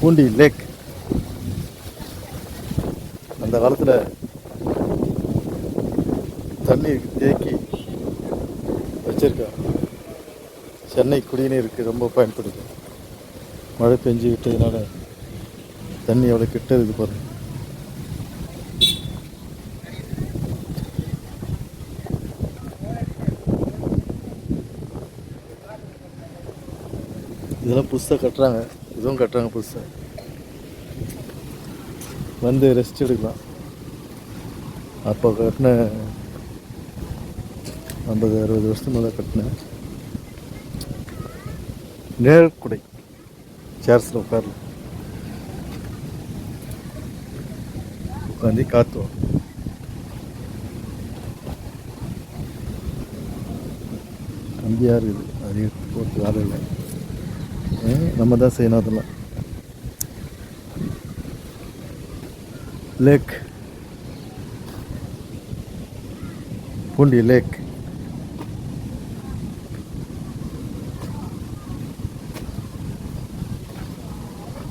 பூண்டி லேக். அந்த காலத்தில் தண்ணி தேக்கி வச்சிருக்கா சென்னை குடிநீருக்கு ரொம்ப பயன்படுது. மழை பெஞ்சு விட்டதுனால தண்ணி எவ்வளோ கிட்ட இருக்குது போகிறது இதெல்லாம் புதுசாக கட்டுறாங்க. இதுவும் கட்டுறாங்க புதுசாக வந்து ரெஸ்ட் எடுக்கலாம். அப்போ கட்டின ஐம்பது அறுபது வருஷத்துக்கு மேலே கட்டினேன் நேர்குடை சேர்ஸில் உட்காரலாம். உட்காந்து காத்துவோம். கம்பியாக இருக்குது அது போட்டு வேலை இல்லை நம்ம தான் செய்யணும் அதெல்லாம். லேக் பூண்டி லேக்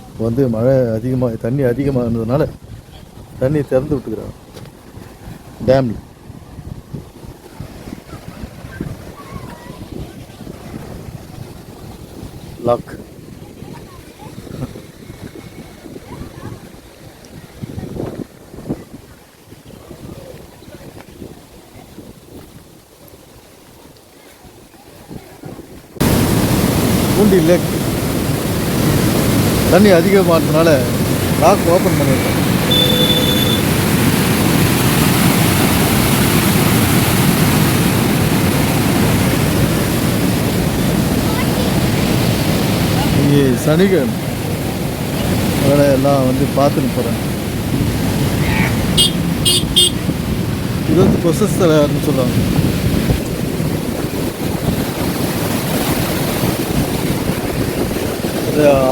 இப்போ வந்து மழை அதிகமாக தண்ணி அதிகமாக இருந்ததுனால தண்ணி திறந்து விட்டுக்கிறாங்க. டேமில் லாக் பூண்டி லேக் தண்ணி அதிகமாக இருந்தனால லாக் ஓப்பன் பண்ணியிருக்கோம். சனிகன் வேலை எல்லாம் வந்து பார்த்துட்டு போகிறேன் இது வந்து கொசஸ் தலையாருன்னு சொல்லுவாங்க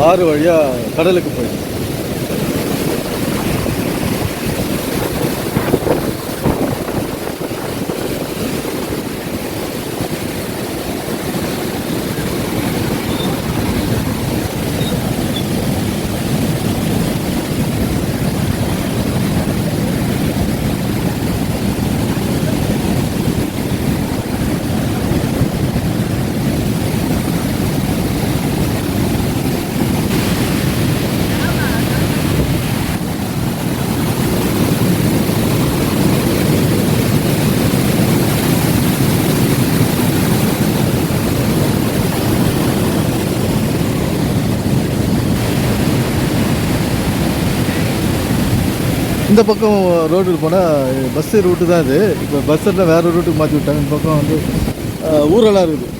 ஆறு வழியாக கடலுக்கு போயிடுச்சு இந்த பக்கம் ரோட்டுக்கு போனால் பஸ்ஸு ரூட்டு தான் இது. இப்போ பஸ்ஸில் வேறு ரூட்டுக்கு மாற்றி விட்டாங்க. இந்த பக்கம் வந்து ஊரெல்லாம் இருக்குது.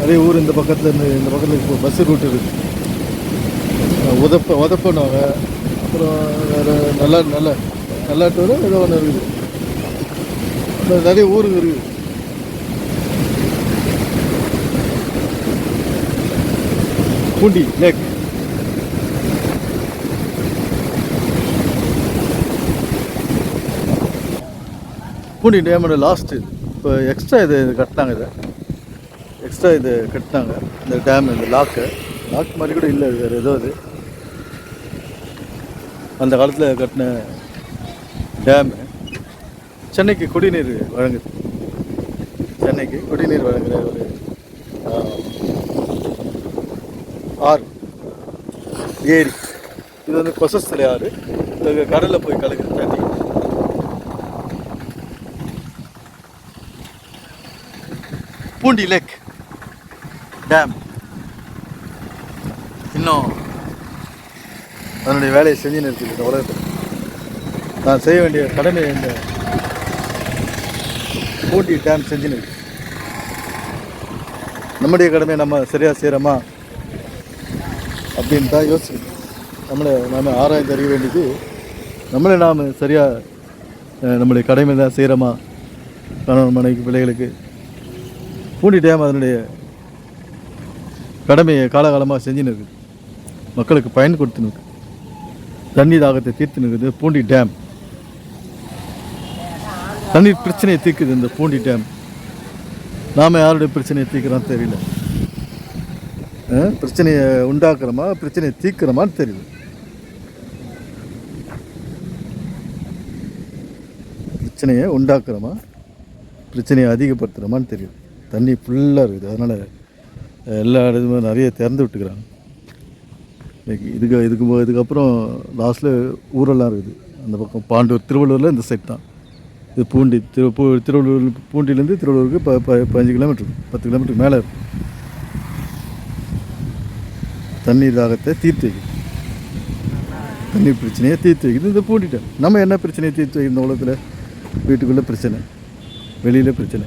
நிறைய ஊர் இந்த பக்கத்தில் இருந்து இந்த பக்கத்தில் இப்போ பஸ்ஸு ரூட் இருக்குது உதப்ப உதப்பண்ணுவாங்க அப்புறம் வேறு நல்லா நல்ல நல்லாட்டூர் ஏதோ ஒன்று இருக்குது. அப்புறம் நிறைய ஊருக்கு இருக்குது. பூண்டி லேக் பூண்டி டேமோட லாஸ்ட்டு இப்போ எக்ஸ்ட்ரா இது இது கட்டினாங்க இதை. எக்ஸ்ட்ரா இது கட்டினாங்க இந்த டேம் இந்த லாக்கு லாக் மாதிரி கூட இல்லை இது வேறு ஏதோ இது. அந்த காலத்தில் கட்டின டேமு சென்னைக்கு குடிநீர் வழங்குது. சென்னைக்கு குடிநீர் வழங்குகிற ஒரு ஆறு ஏரி. இது வந்து கொசஸ்தலை ஆறு. இது கடலில் போய் கலக்குது தண்ணி. பூண்டி லேக். டேம் இன்னும் அதனுடைய வேலையை செஞ்சு இருக்குது இந்த உலகத்தில். நான் செய்ய வேண்டிய கடமை இந்த பூண்டி டேம் செஞ்சு நிறுத்தி. நம்முடைய கடமையை நம்ம சரியாக செய்கிறோமா அப்படின்னு தான் யோசிக்கணும் நம்மளை நாம் ஆராய்ந்து அறிய வேண்டியது நம்மளை நாம் சரியாக நம்மளுடைய கடமை தான் செய்கிறோமா கணவன் மனைவி பிள்ளைகளுக்கு பூண்டி டேம் அதனுடைய கடமையை காலகாலமாக செஞ்சுன்னு இருக்குது. மக்களுக்கு பயன் கொடுத்துன்னு இருக்குது தண்ணி தாகத்தை தீர்த்துன்னு இருக்குது பூண்டி டேம். தண்ணீர் பிரச்சனையை தீர்க்குது இந்த பூண்டி டேம். நாம் யாருடைய பிரச்சனையை தீர்க்குறோம் தெரியல. பிரச்சனையை உண்டாக்குறோமா? பிரச்சனையை தீர்க்கிறோமான்னு தெரியல. பிரச்சனையை உண்டாக்குறோமா? பிரச்சனையை அதிகப்படுத்துகிறோமான்னு தெரியுது தண்ணி ஃபுல்லாக இருக்குது. அதனால் எல்லா இடத்துமே நிறைய திறந்து விட்டுக்கிறாங்க. இதுக்கு இதுக்கு இதுக்கப்புறம் லாஸ்ட்டில் ஊரெல்லாம் இருக்குது. அந்த பக்கம் பாண்டூர் திருவள்ளூரில் இந்த சைட் தான். இது பூண்டி திரு பூ திருவள்ளூர் பூண்டிலேருந்து திருவள்ளூருக்கு ப ப பதினஞ்சு கிலோமீட்டர் பத்து கிலோமீட்டருக்கு மேலே இருக்கும் தண்ணீர் தாகத்தை தீர்த்து வைக்கும் தண்ணி பிரச்சனையை தீர்த்து வைக்குது. இந்த பூண்டிட்டேன் நம்ம என்ன பிரச்சனையை தீர்த்து வைக்கிற உலகத்தில்? வீட்டுக்குள்ளே பிரச்சனை. வெளியில் பிரச்சனை.